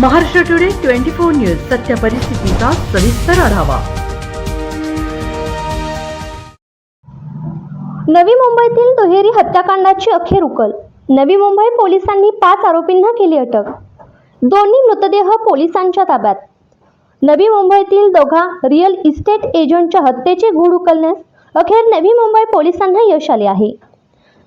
Maharashtra today twenty four news सत्य परिस्थितीचा सविस्तर आढावा. नवी मुंबईतील दुहेरी हत्याकांडाची अखेर उकल. नवी मुंबई पोलिसांनी पाच आरोपींना केली अटक. दोन्ही मृतदेह पोलिसांच्या ताब्यात. नवी मुंबईतील दोघा रिअल इस्टेट एजंटच्या हत्येचे गूढ उकलण्यास अखेर नवी मुंबई पोलिसांना यश आले आहे.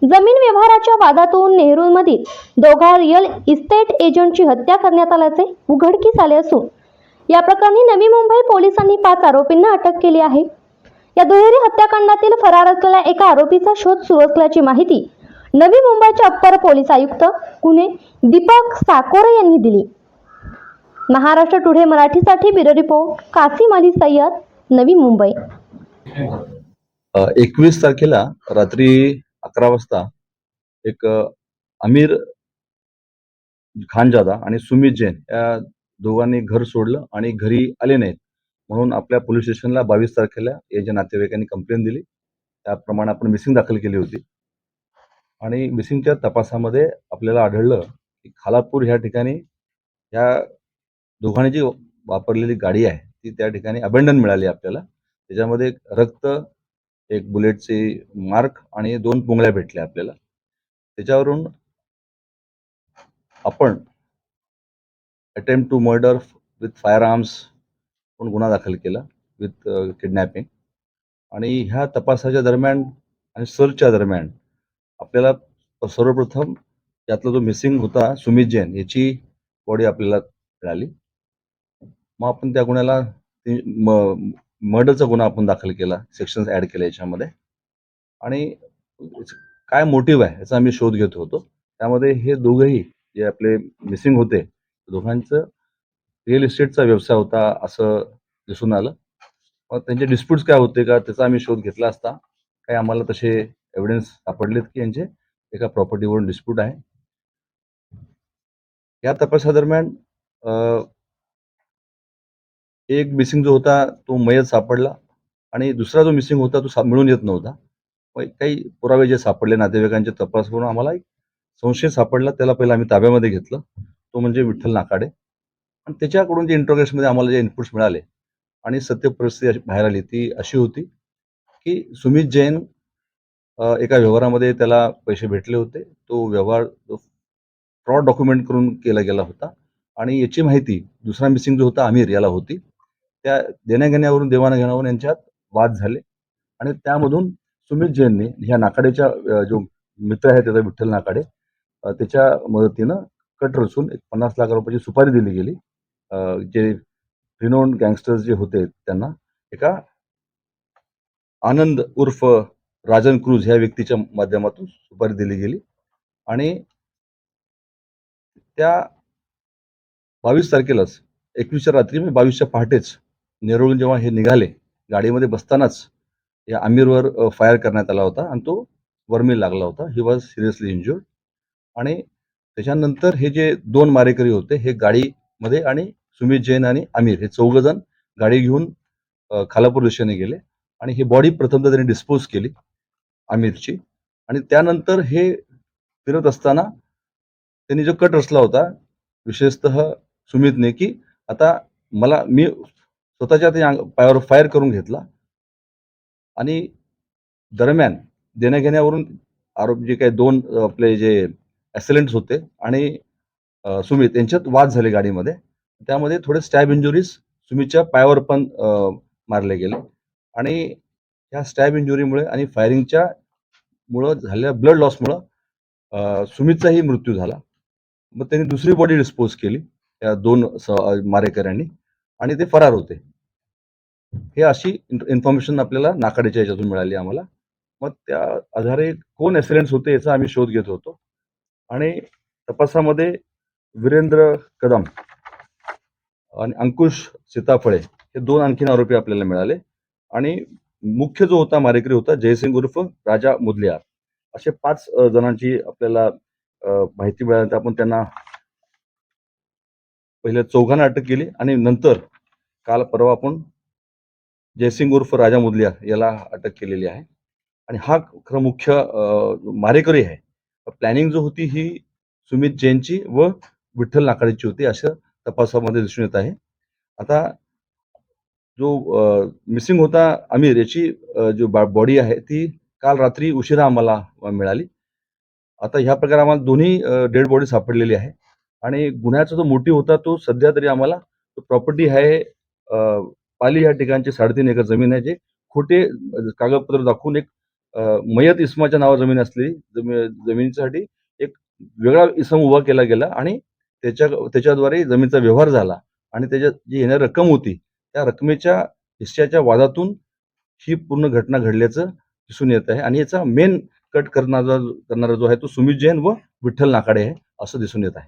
जमीन व्यवहाराच्या वादातून नेहरूमधील दोघा रिअल इस्टेट एजंटची हत्या करण्यात आल्याचे उघडकीस आले असून या प्रकरणी नवी मुंबई पोलिसांनी पाच आरोपींना अटक केली आहे. या दुहेरी हत्याकांडातील फरार असलेल्या एका आरोपीचा शोध सुरू असल्याची माहिती नवी मुंबईचे अप्पर पोलीस आयुक्त पुणे दीपक साकोरे यांनी दिली. महाराष्ट्र टुडे मराठीसाठी ब्युरो रिपोर्ट कासिम अली सय्यद नवी मुंबई. एकवीस तारखेला रात्री अकरा वाजता एक अमीर आमिर खानजादा आणि सुमित जैन या दोघांनी घर सोडलं आणि घरी आले नाहीत. म्हणून आपल्या पोलीस स्टेशनला बावीस तारखेला याच्या नातेवाईकांनी कंप्लेंट दिली त्याप्रमाणे आपण मिसिंग दाखल केली होती. आणि मिसिंगच्या तपासामध्ये आपल्याला आढळलं की खालापूर ह्या ठिकाणी ह्या दोघांनी जी वापरलेली गाडी आहे. ती त्या ठिकाणी अबेंडन मिळाली आपल्याला. त्याच्यामध्ये रक्त एक बुलेटचे मार्क आणि दोन पुंगळ्या भेटल्या आपल्याला. त्याच्यावरून आपण attempt to murder with firearms पण गुन्हा दाखल केला विथ किडनॅपिंग uh, आणि ह्या तपासाच्या दरम्यान आणि सर्चच्या दरम्यान आपल्याला सर्वप्रथम यातला जो मिसिंग होता सुमित जैन याची बॉडी आपल्याला मिळाली. मग आपण त्या गुन्ह्याला ती- मर्डरचा गुन्हा आपण दाखल केला सेक्शन्स ऍड केले याच्यामध्ये. आणि काय मोटिव्ह आहे याचा आम्ही शोध घेत होतो. त्यामध्ये हे दोघंही जे आपले मिसिंग होते दोघांचं रिअल इस्टेटचा व्यवसाय होता असं दिसून आलं. मग त्यांचे डिस्प्यूट्स काय होते का त्याचा आम्ही शोध घेतला असता. काही आम्हाला तसे एव्हिडन्स सापडलेत की यांचे एका प्रॉपर्टीवरून डिस्प्यूट आहे. या तपासादरम्यान एक मिसिंग जो होता तो मयत सापडला आणि दुसरा जो मिसिंग होता तो सा- मिळून येत नव्हता. काही पुरावे जे सापडले नातेवाईकांचे तपास करून आम्हाला एक संशय सापडला. त्याला पहिला आम्ही ताब्यामध्ये घेतलं. तो म्हणजे विठ्ठल नाकाडे. आणि त्याच्याकडून जे इंटरोगेशनमध्ये आम्हाला जे इनपुट्स मिळाले आणि सत्य परिस्थिती अशी बाहेर आली ती अशी होती की सुमित जैन एका व्यवहारामध्ये त्याला पैसे भेटले होते. तो व्यवहार फ्रॉड डॉक्युमेंट करून केला गेला होता. आणि याची माहिती दुसरा मिसिंग जो होता आमिर याला होती. त्या देण्याघेण्यावरून देवाणघेण्यावरून यांच्यात वाद झाले. आणि त्यामधून सुमित जैनने ह्या नाकाडेच्या जो मित्र आहे त्याचा विठ्ठल नाकाडे त्याच्या मदतीनं कट रचून एक पन्नास लाख रुपयाची सुपारी दिली गेली. जे रिनोन गँगस्टर्स जे होते त्यांना एका आनंद उर्फ राजन क्रूज ह्या व्यक्तीच्या माध्यमातून सुपारी दिली गेली. आणि त्या बावीस तारखेलाच एकवीसच्या रात्री म्हणजे बावीसच्या पहाटेच नेरळून जेव्हा हे निघाले गाडीमध्ये बसतानाच या आमिरवर फायर करण्यात आला होता आणि तो वर्मी लागला होता. ही वॉज सिरियसली इंजुर्ड आणि त्याच्यानंतर हे जे दोन मारेकरी होते हे गाडीमध्ये आणि सुमित जैन आणि आमिर हे चौघजण गाडी घेऊन खालापूर दिशेने गेले आणि ही बॉडी प्रथमतः त्यांनी डिस्पोज केली आमिरची. आणि त्यानंतर हे फिरत असताना त्यांनी जो कट रचला होता विशेषतः सुमितने की आता मला मी स्वतःच्या ते अंग- पायावर फायर करून घेतला. आणि दरम्यान देण्याघेण्यावरून आरोप जे काही दोन आपले जे ॲसिलेंट्स होते आणि सुमित यांच्यात वाद झाले गाडीमध्ये. त्यामध्ये थोडे स्टॅब इंजुरीज सुमितच्या पायावर पण मारले गेले. आणि ह्या स्टॅब इंजुरीमुळे आणि फायरिंगच्या मुळं झालेल्या ब्लड लॉसमुळं सुमितचाही मृत्यू झाला. मग त्यांनी दुसरी बॉडी डिस्पोज केली. या दोन स- मारेकऱ्यांनी. आणि ते फरार होते. हे अशी इन्फॉर्मेशन आपल्याला नाकाडेच्या याच्यातून मिळाली आम्हाला. मग त्या आधारे कोण ॲक्सिडेंट्स होते याचा आम्ही शोध घेत होतो. आणि तपासामध्ये वीरेंद्र कदम आणि अंकुश सीताफळे हे दोन आणखीन आरोपी आपल्याला मिळाले. आणि मुख्य जो होता मारेकरी होता जयसिंग उर्फ राजा मुदलियार. असे पाच जणांची आपल्याला माहिती मिळाल्यानंतर आपण त्यांना पहिले चौघांना अटक केली आणि नंतर काल परवा आपण जयसिंग उर्फ राजा मुदलिया याला अटक केलेली आहे. आणि हा खरं मुख्य मारेकरी आहे. प्लॅनिंग जो होती ही सुमित जैनची व विठ्ठल नाकाडेची होती असं तपासामध्ये दिसून येत आहे. आता जो मिसिंग होता आमिर याची जो बॉडी आहे ती काल रात्री उशिरा आम्हाला मिळाली. आता ह्या प्रकारे आम्हाला दोन्ही डेड बॉडी सापडलेली आहे. आणि गुन्ह्याचा जो मोठी होता तो सध्या तरी आम्हाला प्रॉपर्टी आहे पाली या ठिकाणची साडेतीन एकर जमीन आहे जे. खोटे कागदपत्र दाखवून एक मयत इस्माच्या नावावर जमीन असली जमिनीसाठी एक वेगळा इसम उभा केला गेला आणि त्याच्या त्याच्याद्वारे जमीनचा व्यवहार झाला आणि त्याच्यात जी येणारी रक्कम होती त्या रकमेच्या हिस्स्याच्या वादातून ही पूर्ण घटना घडल्याचं दिसून येत आहे आणि याचा मेन कट करणारा करणारा जो आहे तो सुमित जैन व विठ्ठल नाकाडे आहे असं दिसून येत आहे.